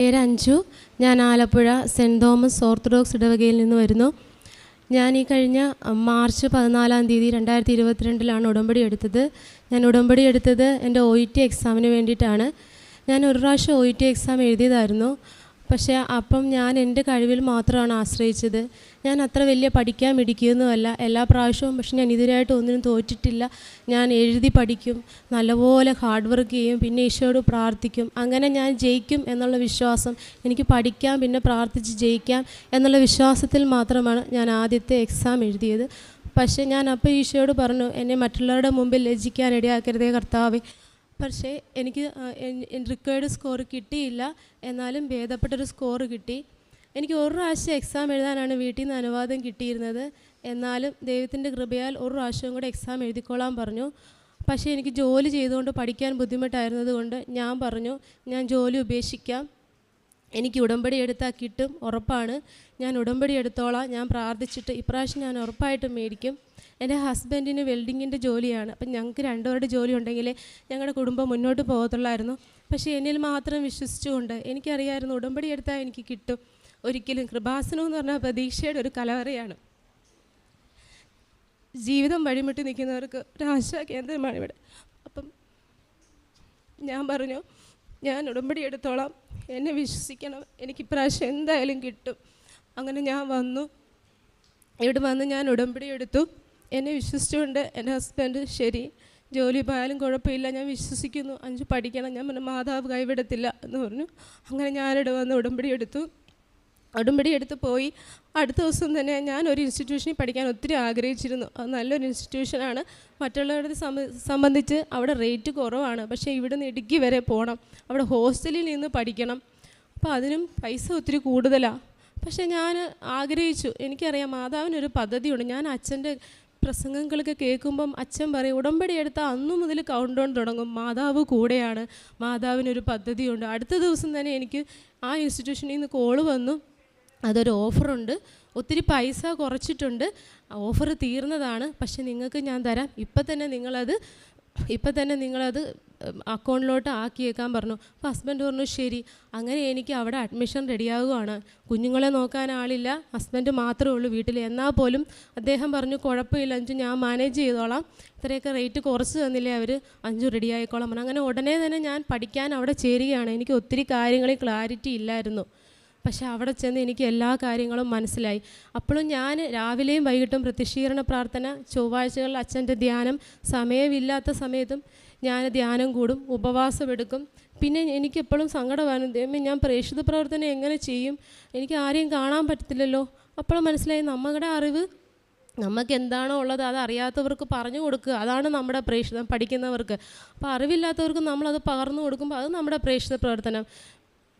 പേര് അഞ്ജു. ഞാൻ Alappuzha saint Thomas orthodox ഇടവകയിൽ നിന്ന് വരുന്നു. ഞാൻ ഈ കഴിഞ്ഞ മാർച്ച് പതിനാലാം തീയതി രണ്ടായിരത്തി ഇരുപത്തിരണ്ടിലാണ് ഉടമ്പടി എടുത്തത്. ഞാൻ ഉടമ്പടി എടുത്തത് എന്റെ ഒ ഇ ടി എക്സാമിന് വേണ്ടിയിട്ടാണ്. ഞാൻ ഒരു പ്രാവശ്യം ഒ ഇ ടി എക്സാം എഴുതിയതായിരുന്നു. പക്ഷേ അപ്പം ഞാൻ എന്റെ കഴിവിൽ മാത്രമാണ് ആശ്രയിച്ചത്. ഞാൻ അത്ര വലിയ പഠിക്കാൻ മിടിക്കുകയൊന്നുമല്ല എല്ലാ പ്രാവശ്യവും പക്ഷെ ഞാൻ ഇതിനായിട്ട് ഒന്നിനും തോറ്റിട്ടില്ല. ഞാൻ എഴുതി പഠിക്കും നല്ലപോലെ ഹാർഡ് വർക്ക് ചെയ്യും പിന്നെ ഈശോയോട് പ്രാർത്ഥിക്കും. അങ്ങനെ ഞാൻ ജയിക്കും എന്നുള്ള വിശ്വാസം എനിക്ക് പഠിക്കാം പിന്നെ പ്രാർത്ഥിച്ച് ജയിക്കാം എന്നുള്ള വിശ്വാസത്തിൽ മാത്രമാണ് ഞാൻ ആദ്യത്തെ എക്സാം എഴുതിയത്. പക്ഷേ ഞാൻ അപ്പോൾ ഈശോയോട് പറഞ്ഞു എന്നെ മറ്റുള്ളവരുടെ മുമ്പിൽ ലജ്ജിക്കാൻ ഇടയാക്കരുതേ കർത്താവേ. പക്ഷേ എനിക്ക് റിക്വയർഡ് സ്കോർ കിട്ടിയില്ല. എന്നാലും ഭേദപ്പെട്ടൊരു സ്കോർ കിട്ടി. എനിക്ക് ഒരു പ്രാവശ്യം എക്സാം എഴുതാനാണ് വീട്ടിൽ നിന്ന് അനുവാദം കിട്ടിയിരുന്നത്. എന്നാലും ദൈവത്തിന്റെ കൃപയാൽ ഒരു പ്രാവശ്യം കൂടെ എക്സാം എഴുതിക്കോളാൻ പറഞ്ഞു. പക്ഷേ എനിക്ക് ജോലി ചെയ്തുകൊണ്ട് പഠിക്കാൻ ബുദ്ധിമുട്ടായിരുന്നത് കൊണ്ട് ഞാൻ പറഞ്ഞു ഞാൻ ജോലി ഉപേക്ഷിക്കാം. എനിക്ക് ഉടമ്പടി എടുത്താൽ കിട്ടും ഉറപ്പാണ്. ഞാൻ ഉടമ്പടി എടുത്തോളാം. ഞാൻ പ്രാർത്ഥിച്ചിട്ട് ഇപ്രാവശ്യം ഞാൻ ഉറപ്പായിട്ടും മേടിക്കും. എന്റെ ഹസ്ബൻഡിന് വെൽഡിങ്ങിന്റെ ജോലിയാണ്. അപ്പം ഞങ്ങൾക്ക് രണ്ടുപേരുടെ ജോലി ഉണ്ടെങ്കിലേ ഞങ്ങളുടെ കുടുംബം മുന്നോട്ട് പോകത്തുള്ളായിരുന്നു. പക്ഷേ എന്നിൽ മാത്രം വിശ്വസിച്ചുകൊണ്ട് എനിക്കറിയായിരുന്നു ഉടമ്പടി എടുത്താൽ എനിക്ക് കിട്ടും. ഒരിക്കലും കൃപാസനം എന്ന് പറഞ്ഞാൽ പ്രതീക്ഷയുടെ ഒരു കലവറയാണ്. ജീവിതം വഴിമുട്ടി നിൽക്കുന്നവർക്ക് ഒരു ആശാ കേന്ദ്രമാണ് ഇവിടെ. അപ്പം ഞാൻ പറഞ്ഞു ഞാൻ ഉടമ്പടി എടുത്തോളാം. എന്നെ വിശ്വസിക്കണം. എനിക്ക് ഇപ്രാവശ്യം എന്തായാലും കിട്ടും. അങ്ങനെ ഞാൻ വന്നു. ഇവിടെ വന്ന് ഞാൻ ഉടമ്പടി എടുത്തു. എന്നെ വിശ്വസിച്ചുകൊണ്ട് എന്റെ ഹസ്ബൻഡ് ശരി ജോലി പോയാലും കുഴപ്പമില്ല ഞാൻ വിശ്വസിക്കുന്നു. അഞ്ച് പഠിക്കണം. ഞാൻ പറഞ്ഞു മാതാവ് കൈവിടത്തില്ല എന്ന് പറഞ്ഞു. അങ്ങനെ ഞാനിവിടെ വന്ന് ഉടമ്പടി എടുത്തു. ഉടമ്പടി എടുത്ത് പോയി. അടുത്ത ദിവസം തന്നെ ഞാൻ ഒരു ഇൻസ്റ്റിറ്റ്യൂഷനിൽ പഠിക്കാൻ ഒത്തിരി ആഗ്രഹിച്ചിരുന്നു. അത് നല്ലൊരു ഇൻസ്റ്റിറ്റ്യൂഷനാണ് മറ്റുള്ളവരുടെ സംബന്ധിച്ച് അവിടെ റേറ്റ് കുറവാണ്. പക്ഷേ ഇവിടെ നിന്ന് ഇടുക്കി വരെ പോകണം അവിടെ ഹോസ്റ്റലിൽ നിന്ന് പഠിക്കണം. അപ്പോൾ അതിനും പൈസ ഒത്തിരി കൂടുതലാണ് പക്ഷേ ഞാൻ ആഗ്രഹിച്ചു. എനിക്കറിയാം മാതാവിനൊരു പദ്ധതിയുണ്ട്. ഞാൻ അച്ഛന്റെ പ്രസംഗങ്ങളൊക്കെ കേൾക്കുമ്പം അച്ഛൻ പറയും ഉടമ്പടി എടുത്ത അന്നു മുതൽ കൗണ്ട് ഡൗൺ തുടങ്ങും. മാതാവ് കൂടെയാണ്. മാതാവിനൊരു പദ്ധതിയുണ്ട്. അടുത്ത ദിവസം തന്നെ എനിക്ക് ആ ഇൻസ്റ്റിറ്റ്യൂഷനിൽ നിന്ന് കോൾ വന്നു. അതൊരു ഓഫറുണ്ട്. ഒത്തിരി പൈസ കുറച്ചിട്ടുണ്ട്. ഓഫർ തീർന്നതാണ്. പക്ഷെ നിങ്ങൾക്ക് ഞാൻ തരാം. ഇപ്പം തന്നെ നിങ്ങളത് ഇപ്പം തന്നെ നിങ്ങളത് അക്കൗണ്ടിലോട്ട് ആക്കിയേക്കാൻ പറഞ്ഞു. അപ്പോൾ ഹസ്ബൻഡ് പറഞ്ഞു ശരി. അങ്ങനെ എനിക്ക് അവിടെ അഡ്മിഷൻ റെഡിയാകുവാണ് കുഞ്ഞുങ്ങളെ നോക്കാൻ ആളില്ല. ഹസ്ബൻഡ് മാത്രമേ ഉള്ളൂ വീട്ടിൽ. എന്നാൽ പോലും അദ്ദേഹം പറഞ്ഞു കുഴപ്പമില്ല അഞ്ചു ഞാൻ മാനേജ് ചെയ്തോളാം. ഇത്രയൊക്കെ റേറ്റ് കുറച്ച് തന്നില്ലേ അവർ. അഞ്ചു റെഡി ആയിക്കോളാം അങ്ങനെ ഉടനെ തന്നെ ഞാൻ പഠിക്കാൻ അവിടെ ചേരുകയാണ്. എനിക്ക് ഒത്തിരി കാര്യങ്ങളിൽ ക്ലാരിറ്റി ഇല്ലായിരുന്നു. പക്ഷെ അവിടെ ചെന്ന് എനിക്ക് എല്ലാ കാര്യങ്ങളും മനസ്സിലായി. അപ്പോഴും ഞാൻ രാവിലെയും വൈകിട്ടും പ്രതിഷീകരണ പ്രാർത്ഥന ചൊവ്വാഴ്ചകളിൽ അച്ഛന്റെ ധ്യാനം സമയമില്ലാത്ത സമയത്തും ഞാൻ ധ്യാനം കൂടും ഉപവാസം എടുക്കും പിന്നെ എനിക്കെപ്പോഴും സങ്കടമാണ് ദൈവമേ ഞാൻ പ്രേക്ഷിത പ്രവർത്തനം എങ്ങനെ ചെയ്യും? എനിക്ക് ആരെയും കാണാൻ പറ്റത്തില്ലല്ലോ. അപ്പോഴും മനസ്സിലായി നമ്മുടെ അറിവ് നമുക്ക് എന്താണോ ഉള്ളത് അത് അറിയാത്തവർക്ക് പറഞ്ഞു കൊടുക്കുക. അതാണ് നമ്മുടെ പ്രേക്ഷിതം പഠിക്കുന്നവർക്ക്. അപ്പോൾ അറിവില്ലാത്തവർക്ക് നമ്മളത് പകർന്നു കൊടുക്കുമ്പോൾ അത് നമ്മുടെ പ്രേക്ഷിത പ്രവർത്തനം.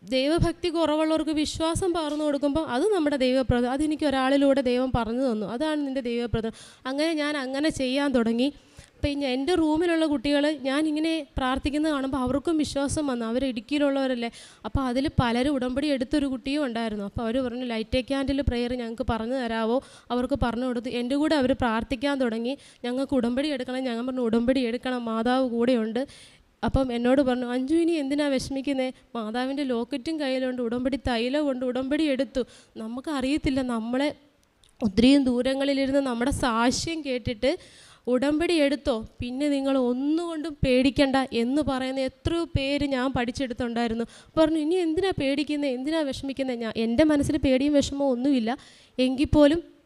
ദൈവഭക്തി കുറവുള്ളവർക്ക് വിശ്വാസം പകർന്നു കൊടുക്കുമ്പോൾ അത് നമ്മുടെ ദൈവപ്രദം അതെനിക്ക് ഒരാളിലൂടെ ദൈവം പറഞ്ഞു തന്നു. അതാണ് നിന്റെ ദൈവപ്രദം അങ്ങനെ ഞാൻ അങ്ങനെ ചെയ്യാൻ തുടങ്ങി. അപ്പം എന്റെ റൂമിലുള്ള കുട്ടികൾ ഞാൻ ഇങ്ങനെ പ്രാർത്ഥിക്കുന്നത് കാണുമ്പോൾ അവർക്കും വിശ്വാസം വന്നു. അവർ ഇടുക്കിയിലുള്ളവരല്ലേ. അപ്പോൾ അതിൽ പലരും ഉടമ്പടി എടുത്തൊരു കുട്ടിയും ഉണ്ടായിരുന്നു. അപ്പോൾ അവർ പറഞ്ഞു ലൈറ്റ് ക്യാൻഡിൽ പ്രെയർ ഞങ്ങൾക്ക് പറഞ്ഞു തരാവോ? അവർക്ക് പറഞ്ഞു കൊടുത്തു. എന്റെ കൂടെ അവർ പ്രാർത്ഥിക്കാൻ തുടങ്ങി. ഞങ്ങൾക്ക് ഉടമ്പടി എടുക്കണം. ഞങ്ങൾ പറഞ്ഞു ഉടമ്പടി എടുക്കണം. മാതാവ് കൂടെയുണ്ട്. അപ്പം എന്നോട് പറഞ്ഞു അഞ്ജു ഇനി എന്തിനാ വിഷമിക്കുന്നത് മാതാവിന്റെ ലോക്കറ്റും കയ്യിലുണ്ട് ഉടമ്പടി തൈലമുണ്ട് ഉടമ്പടി എടുത്തു. നമുക്ക് അറിയത്തില്ല നമ്മളെ ഒത്തിരിയും ദൂരങ്ങളിലിരുന്ന് നമ്മുടെ സാക്ഷ്യം കേട്ടിട്ട് ഉടമ്പടി എടുത്തോ? പിന്നെ നിങ്ങൾ ഒന്നുകൊണ്ടും പേടിക്കണ്ട എന്ന് പറയുന്ന എത്രയോ പേര് ഞാൻ പഠിച്ചെടുത്തുണ്ടായിരുന്നു. പറഞ്ഞു ഇനി എന്തിനാ പേടിക്കുന്നത് എന്തിനാ വിഷമിക്കുന്നത് ഞാൻ എന്റെ മനസ്സിൽ പേടിയും വിഷമവും ഒന്നുമില്ല. എങ്കിൽ പോലും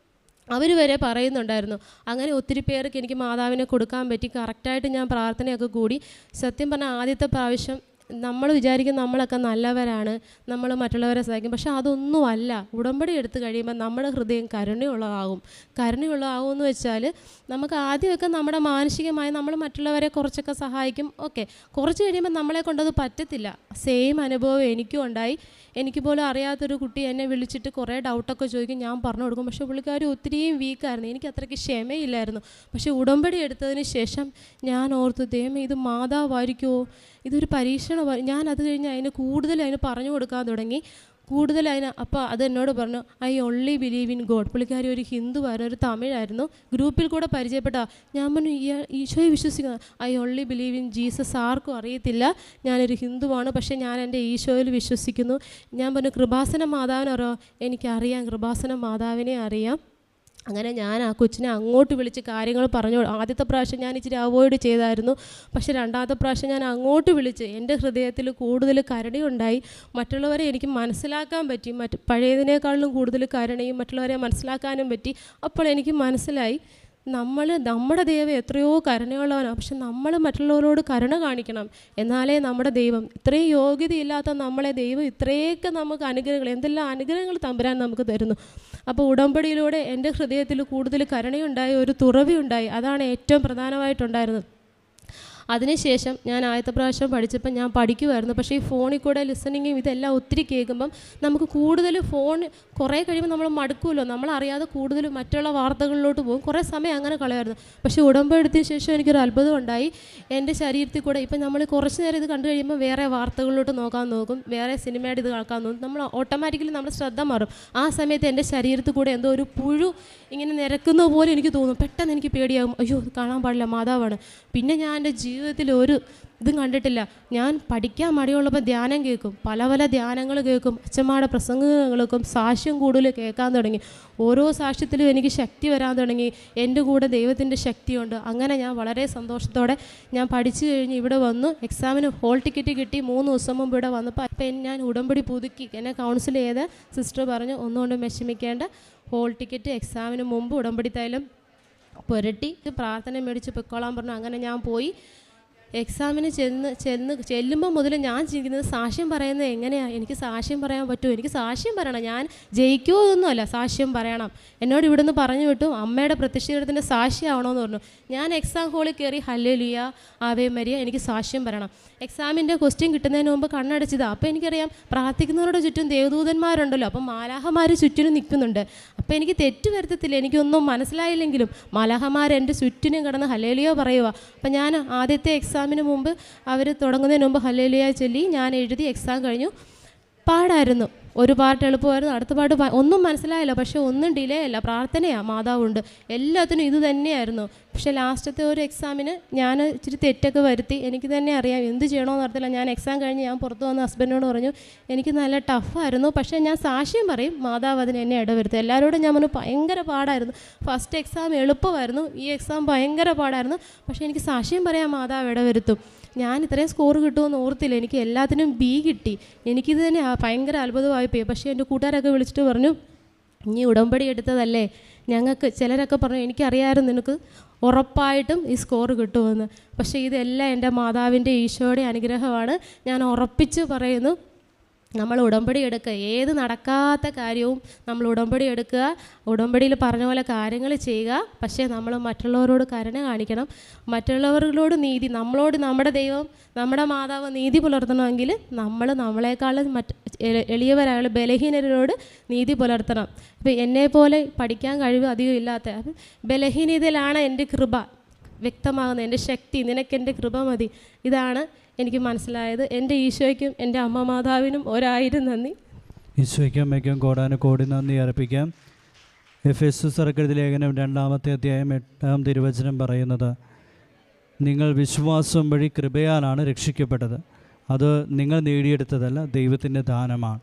അവർ വരെ പറയുന്നുണ്ടായിരുന്നു. അങ്ങനെ ഒത്തിരി പേർക്ക് എനിക്ക് മാതാവിനെ കൊടുക്കാൻ പറ്റി. കറക്റ്റായിട്ട് ഞാൻ പ്രാർത്ഥനയൊക്കെ കൂടി. സത്യം പറഞ്ഞാൽ ആദ്യത്തെ പ്രാവശ്യം നമ്മൾ വിചാരിക്കും നമ്മളൊക്കെ നല്ലവരാണ്. നമ്മൾ മറ്റുള്ളവരെ സഹായിക്കും. പക്ഷെ അതൊന്നുമല്ല ഉടമ്പടി എടുത്തു കഴിയുമ്പോൾ നമ്മുടെ ഹൃദയം കരുണയുള്ളതാകും. കരുണയുള്ളതാകും എന്ന് വെച്ചാൽ നമുക്ക് ആദ്യമൊക്കെ നമ്മുടെ മാനസികമായി നമ്മൾ മറ്റുള്ളവരെ കുറച്ചൊക്കെ സഹായിക്കും. ഓക്കെ കുറച്ച് കഴിയുമ്പോൾ നമ്മളെ കൊണ്ടത് പറ്റത്തില്ല. സെയിം അനുഭവം എനിക്കും ഉണ്ടായി. എനിക്ക് പോലും അറിയാത്തൊരു കുട്ടി എന്നെ വിളിച്ചിട്ട് കുറേ ഡൗട്ടൊക്കെ ചോദിക്കും. ഞാൻ പറഞ്ഞു കൊടുക്കും. പക്ഷേ പുള്ളിക്കാർ ഒത്തിരിയും വീക്കായിരുന്നു എനിക്ക് അത്രയ്ക്ക് ക്ഷമയില്ലായിരുന്നു. പക്ഷേ ഉടമ്പടി എടുത്തതിന് ശേഷം ഞാൻ ഓർത്തു ദൈവം ഇത് മാതാവായിരിക്കുമോ ഇതൊരു പരീക്ഷണമായി ഞാൻ അത് കഴിഞ്ഞ് അതിന് കൂടുതൽ അതിന് പറഞ്ഞു കൊടുക്കാൻ തുടങ്ങി. കൂടുതൽ അതിന് അപ്പോൾ അത് എന്നോട് പറഞ്ഞു I only believe in God പുള്ളിക്കാരി ഒരു ഹിന്ദുവായിരുന്നു ഒരു തമിഴായിരുന്നു ഗ്രൂപ്പിൽ കൂടെ പരിചയപ്പെട്ട ഞാൻ പറഞ്ഞു ഈ ഈശോയെ വിശ്വസിക്കുന്നു I only believe in Jesus ആർക്കും അറിയത്തില്ല ഞാനൊരു ഹിന്ദുവാണ് പക്ഷേ ഞാൻ എന്റെ ഈശോയിൽ വിശ്വസിക്കുന്നു. ഞാൻ പറഞ്ഞു കൃപാസന മാതാവിനറിയോ എനിക്കറിയാം കൃപാസന മാതാവിനെ അറിയാം. അങ്ങനെ ഞാൻ ആ കൊച്ചിനെ അങ്ങോട്ട് വിളിച്ച് കാര്യങ്ങൾ പറഞ്ഞു. ആദ്യത്തെ പ്രാവശ്യം ഞാൻ ഇച്ചിരി അവോയ്ഡ് ചെയ്തായിരുന്നു. പക്ഷെ രണ്ടാമത്തെ പ്രാവശ്യം ഞാൻ അങ്ങോട്ട് വിളിച്ച് എന്റെ ഹൃദയത്തിൽ കൂടുതൽ കരുണയുണ്ടായി മറ്റുള്ളവരെ എനിക്ക് മനസ്സിലാക്കാൻ പറ്റി. മറ്റ് പഴയതിനേക്കാളും കൂടുതൽ കരുണയും മറ്റുള്ളവരെ മനസ്സിലാക്കാനും പറ്റി. അപ്പോൾ എനിക്ക് മനസ്സിലായി നമ്മൾ നമ്മുടെ ദൈവം എത്രയോ കരുണയുള്ളവനാണ് പക്ഷെ നമ്മൾ മറ്റുള്ളവരോട് കരുണ കാണിക്കണം. എന്നാലേ നമ്മുടെ ദൈവം ഇത്രയും യോഗ്യതയില്ലാത്ത നമ്മളെ ദൈവം ഇത്രയൊക്കെ നമുക്ക് അനുഗ്രഹങ്ങൾ എന്തെല്ലാം അനുഗ്രഹങ്ങൾ തമ്പുരാൻ നമുക്ക് തരുന്നു. അപ്പോൾ ഉടമ്പടിയിലൂടെ എന്റെ ഹൃദയത്തിൽ കൂടുതൽ കരുണയുണ്ടായി ഒരു തുറവിയുണ്ടായി. അതാണ് ഏറ്റവും പ്രധാനമായിട്ടുണ്ടായിരുന്നത്. അതിനുശേഷം ഞാൻ ആദ്യത്തെ പ്രാവശ്യം പഠിച്ചപ്പോൾ ഞാൻ പഠിക്കുമായിരുന്നു പക്ഷേ ഈ ഫോണിൽ കൂടെ ലിസണിങ്ങും ഇതെല്ലാം ഒത്തിരി കേൾക്കുമ്പം നമുക്ക് കൂടുതൽ ഫോൺ കുറേ കഴിയുമ്പോൾ നമ്മൾ മടുക്കുമല്ലോ. നമ്മളറിയാതെ കൂടുതൽ മറ്റുള്ള വാർത്തകളിലോട്ട് പോകും. കുറേ സമയം അങ്ങനെ കളയായിരുന്നു പക്ഷേ ഉടമ്പെടുത്തിയ ശേഷം എനിക്കൊരു അത്ഭുതം ഉണ്ടായി. എന്റെ ശരീരത്തിൽ കൂടെ ഇപ്പം നമ്മൾ കുറച്ച് നേരം ഇത് കണ്ടു കഴിയുമ്പോൾ വേറെ വാർത്തകളിലോട്ട് നോക്കാൻ നോക്കും. വേറെ സിനിമയുടെ ഇത് കേൾക്കാൻ നോക്കും. നമ്മൾ ഓട്ടോമാറ്റിക്കലി നമ്മുടെ ശ്രദ്ധ മാറും. ആ സമയത്ത് എന്റെ ശരീരത്തിൽ കൂടെ എന്തോ ഒരു പുഴു ഇങ്ങനെ നിരക്കുന്ന പോലെ എനിക്ക് തോന്നും. പെട്ടെന്ന് എനിക്ക് പേടിയാകും. അയ്യോ കാണാൻ പാടില്ല. മാതാവാണ്. പിന്നെ ഞാൻ എന്റെ ജീവിതത്തിൽ ഒരു ഇതും കണ്ടിട്ടില്ല. ഞാൻ പഠിക്കാൻ മടിയുള്ളപ്പോൾ ധ്യാനം കേൾക്കും. പല പല ധ്യാനങ്ങൾ കേൾക്കും. അച്ഛന്മാരുടെ പ്രസംഗങ്ങൾക്കും സാക്ഷ്യം കൂടുതൽ കേൾക്കാൻ തുടങ്ങി. ഓരോ സാക്ഷ്യത്തിലും എനിക്ക് ശക്തി വരാൻ തുടങ്ങി. എന്റെ കൂടെ ദൈവത്തിന്റെ ശക്തിയുണ്ട്. അങ്ങനെ ഞാൻ വളരെ സന്തോഷത്തോടെ ഞാൻ പഠിച്ചു കഴിഞ്ഞ് ഇവിടെ വന്നു. എക്സാമിന് ഹോൾ ടിക്കറ്റ് കിട്ടി. മൂന്ന് ദിവസം മുമ്പ് ഇവിടെ വന്നപ്പോൾ അപ്പം ഞാൻ ഉടമ്പടി പുതുക്കി. എന്നെ കൗൺസിൽ ചെയ്ത് സിസ്റ്റർ പറഞ്ഞു ഒന്നുകൊണ്ടും വിഷമിക്കേണ്ട. ഹോൾ ടിക്കറ്റ് എക്സാമിന് മുമ്പ് ഉടമ്പടി തൈലം പുരട്ടി. പ്രാർത്ഥന മേടിച്ച് പൊയ്ക്കോളാൻ പറഞ്ഞു. അങ്ങനെ ഞാൻ പോയി. എക്സാമിന് ചെന്ന് ചെന്ന് ചെല്ലുമ്പോൾ മുതൽ ഞാൻ ചിന്തിക്കുന്നത് സാക്ഷ്യം പറയുന്നത് എങ്ങനെയാണ് എനിക്ക് സാക്ഷ്യം പറയാൻ പറ്റുമോ എനിക്ക് സാക്ഷ്യം പറയണം. ഞാൻ ജയിക്കുമോ എന്നൊന്നുമല്ല സാക്ഷ്യം പറയണം. എന്നോട് ഇവിടുന്ന് പറഞ്ഞു വിട്ടു. അമ്മയുടെ പ്രത്യക്ഷീകരണത്തിന്റെ സാക്ഷിയാവണമെന്ന് പറഞ്ഞു. ഞാൻ എക്സാം ഹോളിൽ കയറി ഹല്ലേലിയ ആവേ മരിയ എനിക്ക് സാക്ഷ്യം പറയണം. എക്സാമിന്റെ ക്വസ്റ്റ്യൻ കിട്ടുന്നതിന് മുമ്പ് കണ്ണടച്ചതാണ് അപ്പോൾ എനിക്കറിയാം പ്രാർത്ഥിക്കുന്നവരുടെ ചുറ്റും ദേവദൂതന്മാരുണ്ടല്ലോ. അപ്പം മാലാഹമാർ ചുറ്റിനും നിൽക്കുന്നുണ്ട്. അപ്പോൾ എനിക്ക് തെറ്റ് വരുത്തത്തില്ല. എനിക്കൊന്നും മനസ്സിലായില്ലെങ്കിലും മാലാഹമാർ എന്റെ ചുറ്റിനും കിടന്ന് ഹലേലിയോ പറയുക അപ്പം ഞാൻ ആദ്യത്തെ എക്സാമിന് മുമ്പ് അവർ തുടങ്ങുന്നതിന് മുമ്പ് ഹലേലിയ ചൊല്ലി ഞാൻ എഴുതി എക്സാം കഴിഞ്ഞു. പാടായിരുന്നു. ഒരു പാട്ട് എളുപ്പമായിരുന്നു. അടുത്ത പാട്ട് ഒന്നും മനസ്സിലായില്ല. പക്ഷേ ഒന്നും ഡിലേ അല്ല പ്രാർത്ഥനയാണ് മാതാവുണ്ട്. എല്ലാത്തിനും ഇത് തന്നെയായിരുന്നു. പക്ഷേ ലാസ്റ്റത്തെ ഒരു എക്സാമിന് ഞാൻ ഇച്ചിരി തെറ്റൊക്കെ വരുത്തി. എനിക്ക് തന്നെ അറിയാം. എന്ത് ചെയ്യണമെന്ന് അറിയത്തില്ല. ഞാൻ എക്സാം കഴിഞ്ഞ് ഞാൻ പുറത്ത് വന്ന് ഹസ്ബൻഡിനോട് പറഞ്ഞു എനിക്ക് നല്ല ടഫായിരുന്നു. പക്ഷേ ഞാൻ സാക്ഷ്യം പറയും. മാതാവ് അതിന് എന്നെ ഇടവരുത്തും. എല്ലാവരോടും ഞാൻ പറഞ്ഞു ഭയങ്കര പാടായിരുന്നു. ഫസ്റ്റ് എക്സാം എളുപ്പമായിരുന്നു. ഈ എക്സാം ഭയങ്കര പാടായിരുന്നു. പക്ഷേ എനിക്ക് സാക്ഷ്യം പറയാൻ മാതാവ് ഇടവരുത്തും. ഞാൻ ഇത്രയും സ്കോർ കിട്ടുമെന്ന് ഓർത്തില്ല. എനിക്ക് എല്ലാത്തിനും ബി കിട്ടി. എനിക്കിത് തന്നെ ഭയങ്കര അത്ഭുതമായി പോയി. പക്ഷേ എന്റെ കൂട്ടുകാരൊക്കെ വിളിച്ചിട്ട് പറഞ്ഞു നീ ഉടമ്പടി എടുത്തതല്ലേ? ഞങ്ങൾക്ക് ചിലരൊക്കെ പറഞ്ഞു എനിക്കറിയാമായിരുന്നു നിനക്ക് ഉറപ്പായിട്ടും ഈ സ്കോർ കിട്ടുമെന്ന് പക്ഷേ ഇതെല്ലാം എന്റെ മാതാവിന്റെ ഈശോയുടെ അനുഗ്രഹമാണ്. ഞാൻ ഉറപ്പിച്ച് പറയുന്നു നമ്മൾ ഉടമ്പടി എടുക്കുക. ഏത് നടക്കാത്ത കാര്യവും നമ്മൾ ഉടമ്പടി എടുക്കുക. ഉടമ്പടിയിൽ പറഞ്ഞ പോലെ കാര്യങ്ങൾ ചെയ്യുക. പക്ഷേ നമ്മൾ മറ്റുള്ളവരോട് കരുണ കാണിക്കണം. മറ്റുള്ളവരോട് നീതി നമ്മളോട് നമ്മുടെ ദൈവം നമ്മുടെ മാതാവ് നീതി പുലർത്തണമെങ്കിൽ നമ്മൾ നമ്മളെക്കാൾ മറ്റ് എളിയവരായ ബലഹീനരോട് നീതി പുലർത്തണം. ഇപ്പം എന്നെപ്പോലെ പഠിക്കാൻ കഴിവ് അധികം ഇല്ലാത്ത അപ്പം ബലഹീനതയിലാണ് എന്റെ കൃപ വ്യക്തമാകുന്നത്. എന്റെ ശക്തി നിനക്ക് എന്റെ കൃപ മതി. ഇതാണ് എനിക്ക് മനസ്സിലായത് എന്റെ ഈശോയ്ക്കും എന്റെ അമ്മ മാതാവിനും ഒരായിരം നന്ദി. ഈശോയ്ക്കും അമ്മയ്ക്കും കോടാന് കോടി നന്ദി അർപ്പിക്കാം. എഫ് എസ് സർക്കെഴുതി ലേഖനം രണ്ടാമത്തെ അധ്യായം എട്ടാം തിരുവചനം പറയുന്നത് നിങ്ങൾ വിശ്വാസം വഴി കൃപയാലാണ് രക്ഷിക്കപ്പെട്ടത്. അത് നിങ്ങൾ നേടിയെടുത്തതല്ല ദൈവത്തിന്റെ ദാനമാണ്.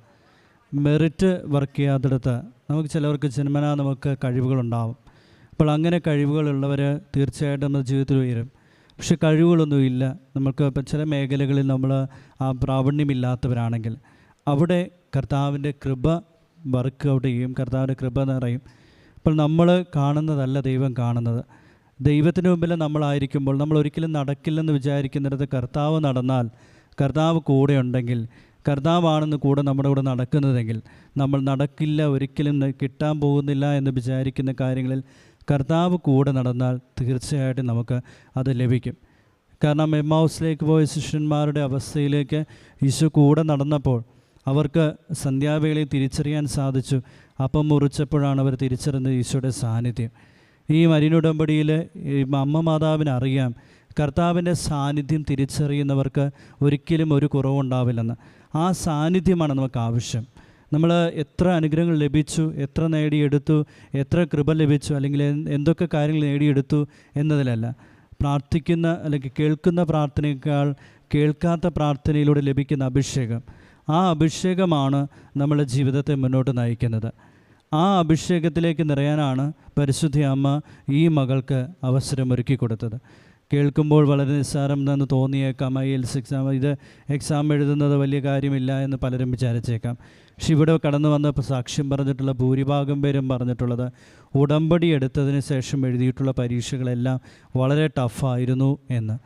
മെറിറ്റ് വർക്ക് ചെയ്യാത്തിടത്ത് നമുക്ക് ചിലവർക്ക് ജന്മനാ നമുക്ക് കഴിവുകളുണ്ടാവും. അപ്പോൾ അങ്ങനെ കഴിവുകളുള്ളവർ തീർച്ചയായിട്ടും നമ്മുടെ ജീവിതത്തിൽ ഉയരും. പക്ഷെ കഴിവുകളൊന്നുമില്ല നമുക്ക് ഇപ്പം ചില മേഖലകളിൽ നമ്മൾ ആ പ്രാവീണ്യമില്ലാത്തവരാണെങ്കിൽ അവിടെ കർത്താവിന്റെ കൃപ വർക്ക് ഔട്ട് ചെയ്യും കർത്താവിന്റെ കൃപ നിറയും. അപ്പോൾ നമ്മൾ കാണുന്നതല്ല ദൈവം കാണുന്നത്. ദൈവത്തിന് മുമ്പിൽ നമ്മളായിരിക്കുമ്പോൾ നമ്മൾ ഒരിക്കലും നടക്കില്ലെന്ന് വിചാരിക്കുന്നിടത്ത് കർത്താവ് നടന്നാൽ കർത്താവ് കൂടെ ഉണ്ടെങ്കിൽ കർത്താവാണെന്ന് കൂടെ നമ്മുടെ കൂടെ നടക്കുന്നതെങ്കിൽ നമ്മൾ നടക്കില്ല ഒരിക്കലും കിട്ടാൻ പോകുന്നില്ല എന്ന് വിചാരിക്കുന്ന കാര്യങ്ങളിൽ കർത്താവ് കൂടെ നടന്നാൽ തീർച്ചയായിട്ടും നമുക്ക് അത് ലഭിക്കും. കാരണം എമ്മൗസിലേക്ക് പോയ ശിഷ്യന്മാരുടെ അവസ്ഥയിലേക്ക് ഈശോ കൂടെ നടന്നപ്പോൾ അവർക്ക് സന്ധ്യാവേളയിൽ തിരിച്ചറിയാൻ സാധിച്ചു. അപ്പം മുറിച്ചപ്പോഴാണ് അവർ തിരിച്ചറിഞ്ഞത് ഈശോയുടെ സാന്നിധ്യം. ഈ മരിനുടമ്പടിയിൽ അമ്മ മാതാവിന് അറിയാം കർത്താവിന്റെ സാന്നിധ്യം തിരിച്ചറിയുന്നവർക്ക് ഒരിക്കലും ഒരു കുറവുണ്ടാവില്ലെന്ന്. ആ സാന്നിധ്യമാണ് നമുക്ക് ആവശ്യം. നമ്മൾ എത്ര അനുഗ്രഹങ്ങൾ ലഭിച്ചു എത്ര നേടിയെടുത്തു എത്ര കൃപ ലഭിച്ചു അല്ലെങ്കിൽ എന്തൊക്കെ കാര്യങ്ങൾ നേടിയെടുത്തു എന്നതിലല്ല. പ്രാർത്ഥിക്കുന്ന അല്ലെങ്കിൽ കേൾക്കുന്ന പ്രാർത്ഥനയേക്കാൾ കേൾക്കാത്ത പ്രാർത്ഥനയിലൂടെ ലഭിക്കുന്ന അഭിഷേകം. ആ അഭിഷേകമാണ് നമ്മുടെ ജീവിതത്തെ മുന്നോട്ട് നയിക്കുന്നത്. ആ അഭിഷേകത്തിലേക്ക് നിറയാനാണ് പരിശുദ്ധ അമ്മ ഈ മകൾക്ക് അവസരമൊരുക്കി കൊടുത്തത്. കേൾക്കുമ്പോൾ വളരെ നിസ്സാരം എന്ന് തോന്നിയേക്കാം ഐ എൽസ് എക്സാം ഇത് എക്സാം എഴുതുന്നത് വലിയ കാര്യമില്ല എന്ന് പലരും വിചാരിച്ചേക്കാം. പക്ഷെ ഇവിടെ കടന്നു വന്ന സാക്ഷ്യം പറഞ്ഞിട്ടുള്ള ഭൂരിഭാഗം പേരും പറഞ്ഞിട്ടുള്ളത് ഉടമ്പടി എടുത്തതിന് ശേഷം എഴുതിയിട്ടുള്ള പരീക്ഷകളെല്ലാം വളരെ ടഫായിരുന്നു എന്ന്.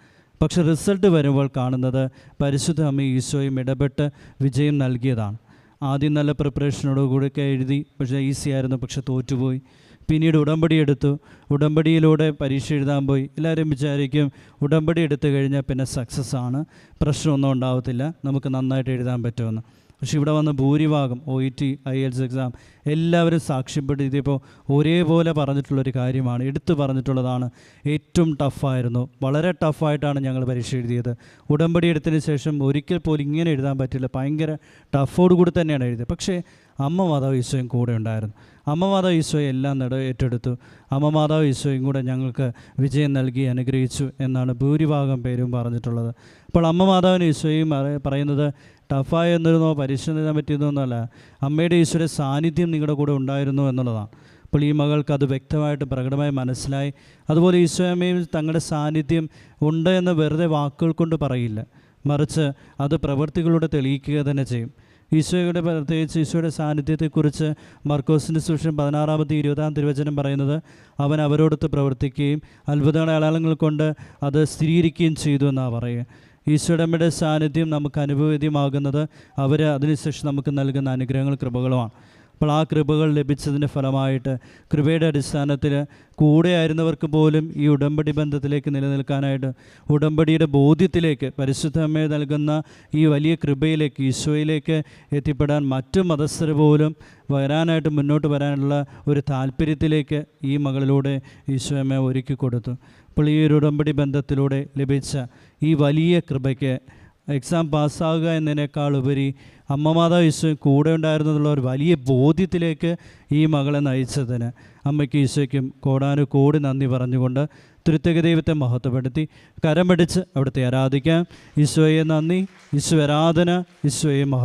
പക്ഷെ റിസൾട്ട് വരുമ്പോൾ കാണുന്നത് പരിശുദ്ധ അമ്മ ഈശോയും ഇടപെട്ട് വിജയം നൽകിയതാണ്. ആദ്യം നല്ല പ്രിപ്പറേഷനോടുകൂടിയൊക്കെ എഴുതി പക്ഷേ ഈസി ആയിരുന്നു പക്ഷെ തോറ്റുപോയി. പിന്നീട് ഉടമ്പടി എടുത്തു. ഉടമ്പടിയിലൂടെ പരീക്ഷ എഴുതാൻ പോയി. എല്ലാവരും വിചാരിക്കും ഉടമ്പടി എടുത്തു കഴിഞ്ഞാൽ പിന്നെ സക്സസ് ആണ്. പ്രശ്നമൊന്നും ഉണ്ടാവത്തില്ല. നമുക്ക് നന്നായിട്ട് എഴുതാൻ പറ്റുമെന്ന്. പക്ഷെ ഇവിടെ വന്ന് ഭൂരിഭാഗം O E T IELTS exam എല്ലാവരും സാക്ഷ്യപ്പെടുത്തിയപ്പോൾ ഒരേപോലെ പറഞ്ഞിട്ടുള്ളൊരു കാര്യമാണ്. എടുത്തു പറഞ്ഞിട്ടുള്ളതാണ്. ഏറ്റവും ടഫായിരുന്നു വളരെ ടഫായിട്ടാണ് ഞങ്ങൾ പരീക്ഷ എഴുതിയത്. ഉടമ്പടി എടുത്തതിന് ശേഷം ഒരിക്കൽ പോലും ഇങ്ങനെ എഴുതാൻ പറ്റില്ല. ഭയങ്കര ടഫോട് കൂടി തന്നെയാണ് എഴുതിയത്. പക്ഷേ അമ്മ മാതാവ് ഈശോയും കൂടെ ഉണ്ടായിരുന്നു. അമ്മ മാതാവ് ഈശോയെ എല്ലാം നട ഏറ്റെടുത്തു. അമ്മ മാതാവ് ഈശോയും കൂടെ ഞങ്ങൾക്ക് വിജയം നൽകി അനുഗ്രഹിച്ചു എന്നാണ് ഭൂരിഭാഗം പേരും പറഞ്ഞിട്ടുള്ളത്. അപ്പോൾ അമ്മ മാതാവിന് ഈശോയും പറ- പറയുന്നത് ടഫായി എന്നിരുന്നോ പരീക്ഷ പറ്റിയിരുന്നോ പറ്റിയതൊന്നുമല്ല അമ്മയുടെ ഈശോയുടെ സാന്നിധ്യം നിങ്ങളുടെ കൂടെ ഉണ്ടായിരുന്നു എന്നുള്ളതാണ്. അപ്പോൾ ഈ മകൾക്ക് അത് വ്യക്തമായിട്ട് പ്രകടമായി മനസ്സിലായി. അതുപോലെ ഈശോയമ്മയും തങ്ങളുടെ സാന്നിധ്യം ഉണ്ട് എന്ന് വെറുതെ വാക്കുകൾ കൊണ്ട് പറയില്ല. മറിച്ച് അത് പ്രവൃത്തികളിലൂടെ തെളിയിക്കുക തന്നെ ചെയ്യും. ഈശോയുടെ പ്രത്യേകിച്ച് ഈശോയുടെ സാന്നിധ്യത്തെക്കുറിച്ച് മർക്കോസിന്റെ സുഷം പതിനാറാമത്തെ ഇരുപതാം തിരുവചനം പറയുന്നത് അവൻ അവരോടൊത്ത് പ്രവർത്തിക്കുകയും അത്ഭുതങ്ങളെ അടയാളങ്ങൾ കൊണ്ട് അത് സ്ഥിരീകരിക്കുകയും ചെയ്തു എന്നാണ് പറയുക. ഈശോയുടെ അമ്മയുടെ സാന്നിധ്യം നമുക്ക് അനുഭവേദ്യമാകുന്നത് അവർ അതിനുശേഷം നമുക്ക് നൽകുന്ന അനുഗ്രഹങ്ങൾ കൃപകളുമാണ്. അപ്പോൾ ആ കൃപകൾ ലഭിച്ചതിന്റെ ഫലമായിട്ട് കൃപയുടെ അടിസ്ഥാനത്തിൽ കൂടെയായിരുന്നവർക്ക് പോലും ഈ ഉടമ്പടി ബന്ധത്തിലേക്ക് നിലനിൽക്കാനായിട്ട് ഉടമ്പടിയുടെ ബോധ്യത്തിലേക്ക് പരിശുദ്ധമേ നൽകുന്ന ഈ വലിയ കൃപയിലേക്ക് ഈശോയിലേക്ക് എത്തിപ്പെടാൻ മറ്റു മതസ്ഥർ പോലും വരാനായിട്ട് മുന്നോട്ട് വരാനുള്ള ഒരു താല്പര്യത്തിലേക്ക് ഈ മകളിലൂടെ ഈശോയമ്മ ഒരുക്കി കൊടുത്തു. അപ്പോൾ ഈ ഒരു ഉടമ്പടി ബന്ധത്തിലൂടെ ലഭിച്ച ഈ വലിയ കൃപയ്ക്ക് എക്സാം പാസ്സാകുക എന്നതിനേക്കാൾ ഉപരി അമ്മ മാതാവ് ഈശോ കൂടെ ഉണ്ടായിരുന്നുള്ള ഒരു വലിയ ബോധ്യത്തിലേക്ക് ഈ മകളെ നയിച്ചതിന് അമ്മയ്ക്ക് ഈശോയ്ക്കും കോടാനു കോടി നന്ദി പറഞ്ഞുകൊണ്ട് തിരുത്തക ദൈവത്തെ മഹത്വപ്പെടുത്തി കരം പിടിച്ച് അവിടുത്തെ ആരാധിക്കാം. ഈശോയെ നന്ദി. ഈശോ ആരാധന. ഈശോയെ മഹത്വം